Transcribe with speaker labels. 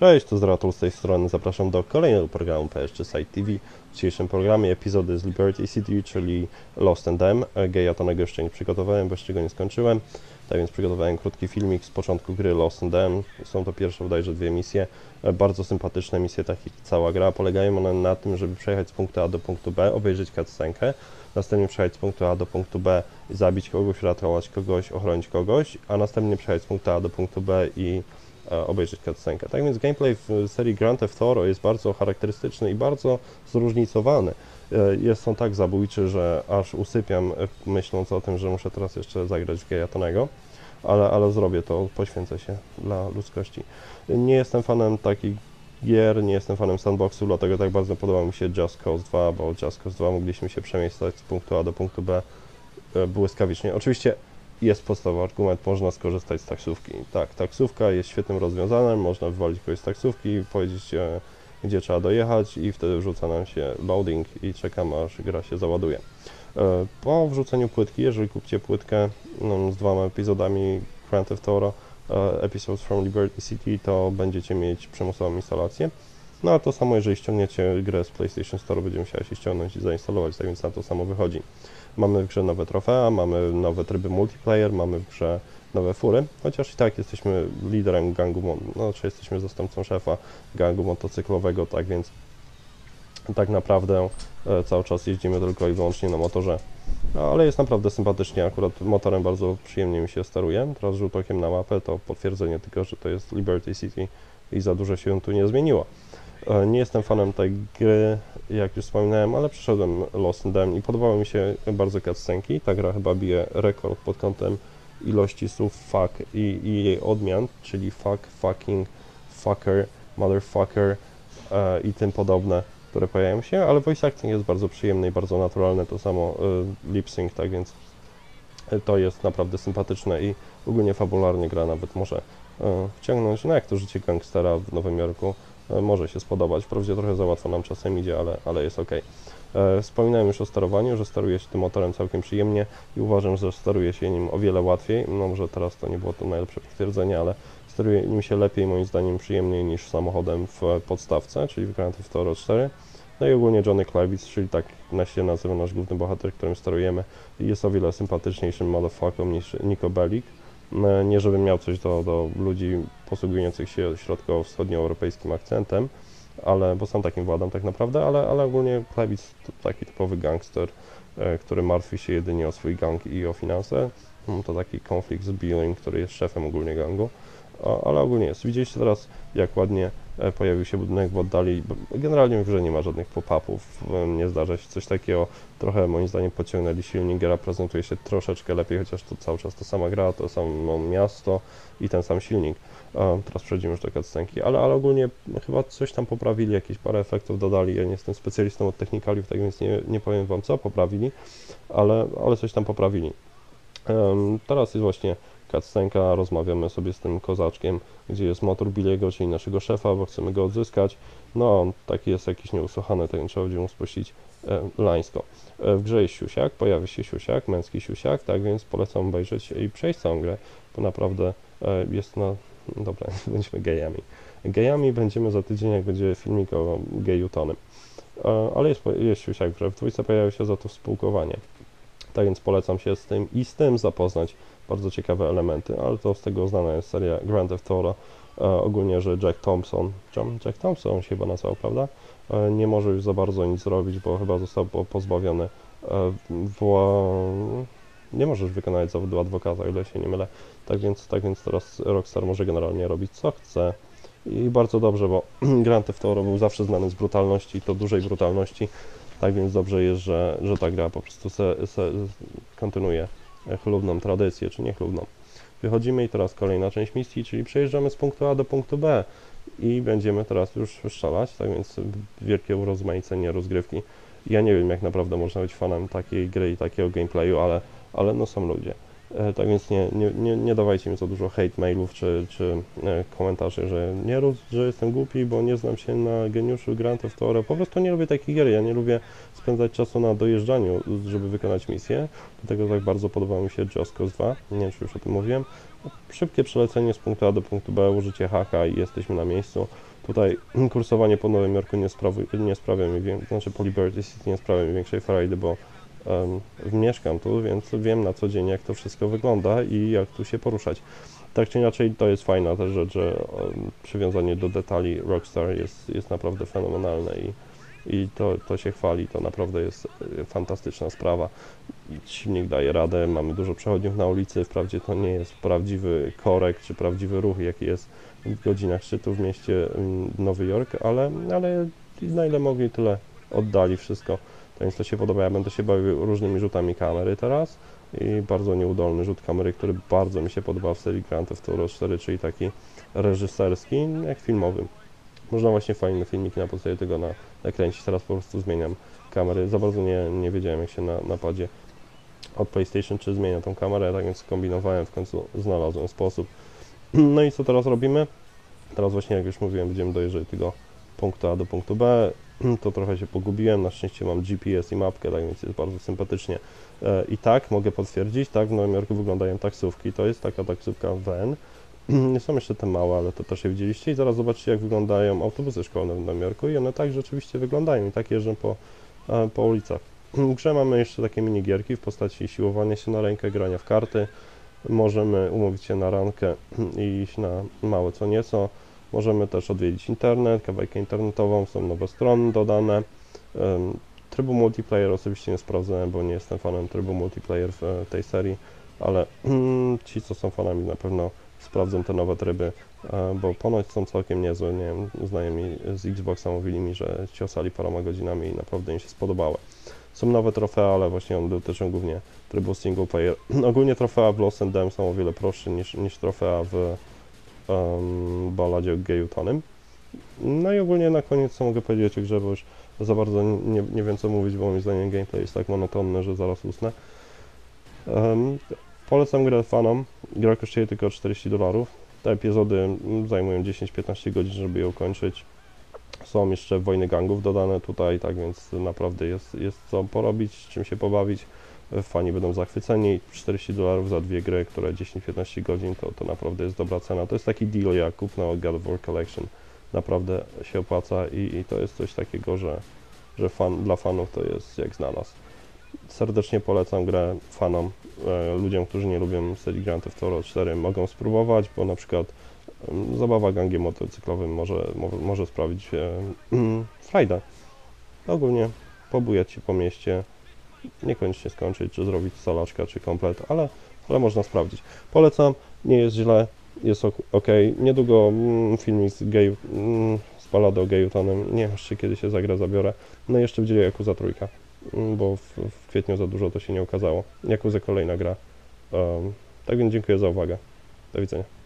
Speaker 1: Cześć, to Zratul z tej strony. Zapraszam do kolejnego programu PS3 Site TV. W dzisiejszym programie epizody z Liberty City, czyli Lost and Them. Geja Tonego jeszcze nie przygotowałem, bo jeszcze go nie skończyłem. Tak więc przygotowałem krótki filmik z początku gry Lost and Them. Są to pierwsze bodajże dwie misje. E, Bardzo sympatyczne misje, tak jak cała gra. Polegają one na tym, żeby przejechać z punktu A do punktu B, obejrzeć cutscenkę, następnie przejechać z punktu A do punktu B, zabić kogoś, uratować kogoś, ochronić kogoś, a następnie przejechać z punktu A do punktu B i obejrzeć cutscenkę. Tak więc gameplay w serii Grand Theft Auto jest bardzo charakterystyczny i bardzo zróżnicowany. E, Jest on tak zabójczy, że aż usypiam e, myśląc o tym, że muszę teraz jeszcze zagrać w Geja Tonego, ale, ale zrobię to, poświęcę się dla ludzkości. Nie jestem fanem takich gier, nie jestem fanem sandboxu, dlatego tak bardzo podoba mi się Just Cause 2, bo Just Cause 2 mogliśmy się przemieszczać z punktu A do punktu B e, błyskawicznie. Oczywiście jest podstawowy argument, można skorzystać z taksówki. Tak, taksówka jest świetnym rozwiązaniem, można wywalić kogoś z taksówki, powiedzieć gdzie trzeba dojechać i wtedy wrzuca nam się loading i czekam aż gra się załaduje. E, Po wrzuceniu płytki, jeżeli kupcie płytkę no, z dwoma epizodami Grand Theft Auto, e, Episodes from Liberty City, to będziecie mieć przymusową instalację. No a to samo, jeżeli ściągniecie grę z PlayStation Store, będzie musiała się ściągnąć i zainstalować, tak więc na to samo wychodzi. Mamy w grze nowe trofea, mamy nowe tryby multiplayer, mamy w grze nowe fury, chociaż i tak jesteśmy liderem gangu, no, znaczy jesteśmy zastępcą szefa gangu motocyklowego, tak więc tak naprawdę e, cały czas jeździmy tylko i wyłącznie na motorze. Ale jest naprawdę sympatycznie, akurat motorem bardzo przyjemnie mi się steruje. Teraz rzut okiem na mapę to potwierdzenie tylko, że to jest Liberty City i za dużo się tu nie zmieniło. E, Nie jestem fanem tej gry, jak już wspominałem, ale przeszedłem Lost in Them i podobały mi się bardzo cutscenki. Ta gra chyba bije rekord pod kątem ilości słów fuck i, i jej odmian, czyli fuck, fucking, fucker, motherfucker e, i tym podobne, które pojawiają się, ale voice acting jest bardzo przyjemny i bardzo naturalny, to samo e, lip sync, tak więc to jest naprawdę sympatyczne i ogólnie fabularnie gra nawet może e, wciągnąć, no jak to życie gangstera w Nowym Jorku może się spodobać. Wprawdzie trochę za łatwo nam czasem idzie, ale, ale jest ok. E, Wspominałem już o sterowaniu, że steruje się tym motorem całkiem przyjemnie i uważam, że steruje się nim o wiele łatwiej. No może teraz to nie było to najlepsze potwierdzenie, ale steruje nim się lepiej, moim zdaniem przyjemniej niż samochodem w podstawce, czyli w Grand Theft Auto 4. No i ogólnie Johnny Klawitz, czyli tak na się nazywa nasz główny bohater, którym sterujemy, jest o wiele sympatyczniejszym motherfucką niż Nico Bellic. E, Nie żebym miał coś do, do ludzi posługujących się środkowo-wschodnioeuropejskim akcentem, ale, bo sam takim władam tak naprawdę, ale, ale ogólnie Klawitz to taki typowy gangster, e, który martwi się jedynie o swój gang i o finanse. Mm, To taki konflikt z Billem, który jest szefem ogólnie gangu. Ale ogólnie jest. Widzieliście teraz, jak ładnie e, pojawił się budynek w oddali. Generalnie w grze nie ma żadnych pop-upów, e, nie zdarza się coś takiego. Trochę moim zdaniem pociągnęli silnik, gra prezentuje się troszeczkę lepiej, chociaż to cały czas to sama gra, to samo miasto i ten sam silnik. A, teraz przejdziemy już do cutscenki, ale, ale ogólnie chyba coś tam poprawili, jakieś parę efektów dodali. Ja nie jestem specjalistą od technikaliów, tak więc nie, nie powiem Wam co poprawili, ale, ale coś tam poprawili. Teraz jest właśnie cutscenka, rozmawiamy sobie z tym kozaczkiem, gdzie jest motor Billiego, czyli naszego szefa, bo chcemy go odzyskać. No, taki jest jakiś nieusłuchany, tak więc trzeba będzie mu spuścić lańsko. E, w grze jest siusiak, pojawia się siusiak, męski siusiak, tak więc polecam obejrzeć i przejść całą grę, bo naprawdę e, jest na... Dobra, bądźmy gejami. Gejami będziemy za tydzień, jak będzie filmik o geju Tonym. E, ale jest, jest siusiak w grze, w dwójce pojawia się za to współkowanie. Tak więc polecam się z tym i z tym zapoznać. Bardzo ciekawe elementy, ale to z tego znana jest seria Grand Theft Auto. E, ogólnie, że Jack Thompson, Jack Thompson się chyba nazywał, prawda? E, nie może już za bardzo nic zrobić, bo chyba został po- pozbawiony e. Nie możesz wykonać zawodu adwokata, ile się nie mylę. Tak więc, tak więc teraz Rockstar może generalnie robić co chce. I bardzo dobrze, bo Grand Theft Auto był zawsze znany z brutalności, to dużej brutalności. Tak więc dobrze jest, że, że ta gra po prostu se, se, kontynuuje chlubną tradycję, czy nie chlubną. Wychodzimy i teraz kolejna część misji, czyli przejeżdżamy z punktu A do punktu B i będziemy teraz już strzelać, tak więc wielkie urozmaicenie rozgrywki. Ja nie wiem, jak naprawdę można być fanem takiej gry i takiego gameplayu, ale, ale no są ludzie. E, tak więc nie, nie, nie, nie dawajcie mi za dużo hate mailów czy, czy e, komentarzy, że nie rób, że jestem głupi, bo nie znam się na geniuszu Grand Theft Auto. Po prostu nie lubię takich gier. Ja nie lubię spędzać czasu na dojeżdżaniu, żeby wykonać misję. Dlatego tak bardzo podoba mi się Just Cause 2. Nie wiem, czy już o tym mówiłem. Szybkie przelecenie z punktu A do punktu B, użycie haka i jesteśmy na miejscu. Tutaj kursowanie po Nowym Jorku nie, sprawi, nie sprawia mi, znaczy po Liberty City nie sprawia mi większej frajdy, bo mieszkam tu, więc wiem na co dzień jak to wszystko wygląda i jak tu się poruszać. Tak czy inaczej to jest fajna też rzecz, że przywiązanie do detali Rockstar jest, jest naprawdę fenomenalne i, i to, to się chwali, to naprawdę jest e, fantastyczna sprawa. Silnik daje radę, mamy dużo przechodniów na ulicy, wprawdzie to nie jest prawdziwy korek czy prawdziwy ruch, jaki jest w godzinach szczytu w mieście Nowy Jork, ale, ale na ile mogli, tyle oddali wszystko. Więc to się podoba. Ja będę się bawił różnymi rzutami kamery teraz i bardzo nieudolny rzut kamery, który bardzo mi się podoba w serii Grand Theft Auto 4, czyli taki reżyserski, jak filmowy. Można właśnie fajne filmiki na podstawie tego na, nakręcić. Teraz po prostu zmieniam kamery. Za bardzo nie, nie wiedziałem, jak się na napadzie od PlayStation czy zmienia tą kamerę, tak więc kombinowałem, w końcu znalazłem sposób. No i co teraz robimy? Teraz właśnie, jak już mówiłem, będziemy dojeżdżać do tego punktu A do punktu B. To trochę się pogubiłem, na szczęście mam GPS i mapkę, tak więc jest bardzo sympatycznie. E, I tak, mogę potwierdzić, tak, w Nowym Jorku wyglądają taksówki. To jest taka taksówka. Nie są jeszcze te małe, ale to też je widzieliście. I zaraz zobaczcie, jak wyglądają autobusy szkolne w Nowym Jorku. I one tak rzeczywiście wyglądają i tak jeżdżą po, e, po ulicach. W grze mamy jeszcze takie minigierki w postaci siłowania się na rękę, grania w karty. Możemy umówić się na rankę i iść na małe co nieco. Możemy też odwiedzić internet, kawałkę internetową, są nowe strony dodane. Trybu multiplayer osobiście nie sprawdzałem, bo nie jestem fanem trybu multiplayer w e, tej serii, ale ci, co są fanami, na pewno sprawdzą te nowe tryby, e, bo ponoć są całkiem niezłe. Nie wiem, znajomi z Xboxa mówili mi, że ciosali paroma godzinami i naprawdę im się spodobały. Są nowe trofea, ale właśnie one dotyczą głównie trybu single player. Ogólnie trofea w Lost and Damned są o wiele prostsze niż, niż trofea w um, balladzie Gayutonym. No i ogólnie na koniec co mogę powiedzieć o grze, bo już za bardzo nie, nie wiem co mówić, bo moim zdaniem gameplay jest tak monotonny, że zaraz usnę. Um, polecam grę fanom. Gra kosztuje tylko 40 dolarów. Te epizody zajmują 10-15 godzin, żeby je ukończyć. Są jeszcze wojny gangów dodane tutaj, tak więc naprawdę jest, jest co porobić, czym się pobawić. Fani będą zachwyceni. 40 dolarów za dwie gry, które 10-15 godzin, to, to naprawdę jest dobra cena. To jest taki deal jak kupno God of War Collection. Naprawdę się opłaca i, i to jest coś takiego, że, że fan, dla fanów to jest jak znalazł. Serdecznie polecam grę fanom, e, ludziom, którzy nie lubią serii Grand Theft Auto 4 mogą spróbować, bo na przykład em, zabawa gangiem motocyklowym może, może, może sprawić e, frajdę. Ogólnie pobujać się po mieście, niekoniecznie skończyć, czy zrobić salaczka, czy komplet, ale, ale można sprawdzić. Polecam, nie jest źle, jest ok. Niedługo mm, filmik z, gay, mm, z baladą Gayutonem, nie wiem jeszcze kiedy się zagra, zabiorę. No i jeszcze dziele Yakuza trójka, mm, bo w, w kwietniu za dużo to się nie okazało. Yakuza kolejna gra. Um, tak więc dziękuję za uwagę. Do widzenia.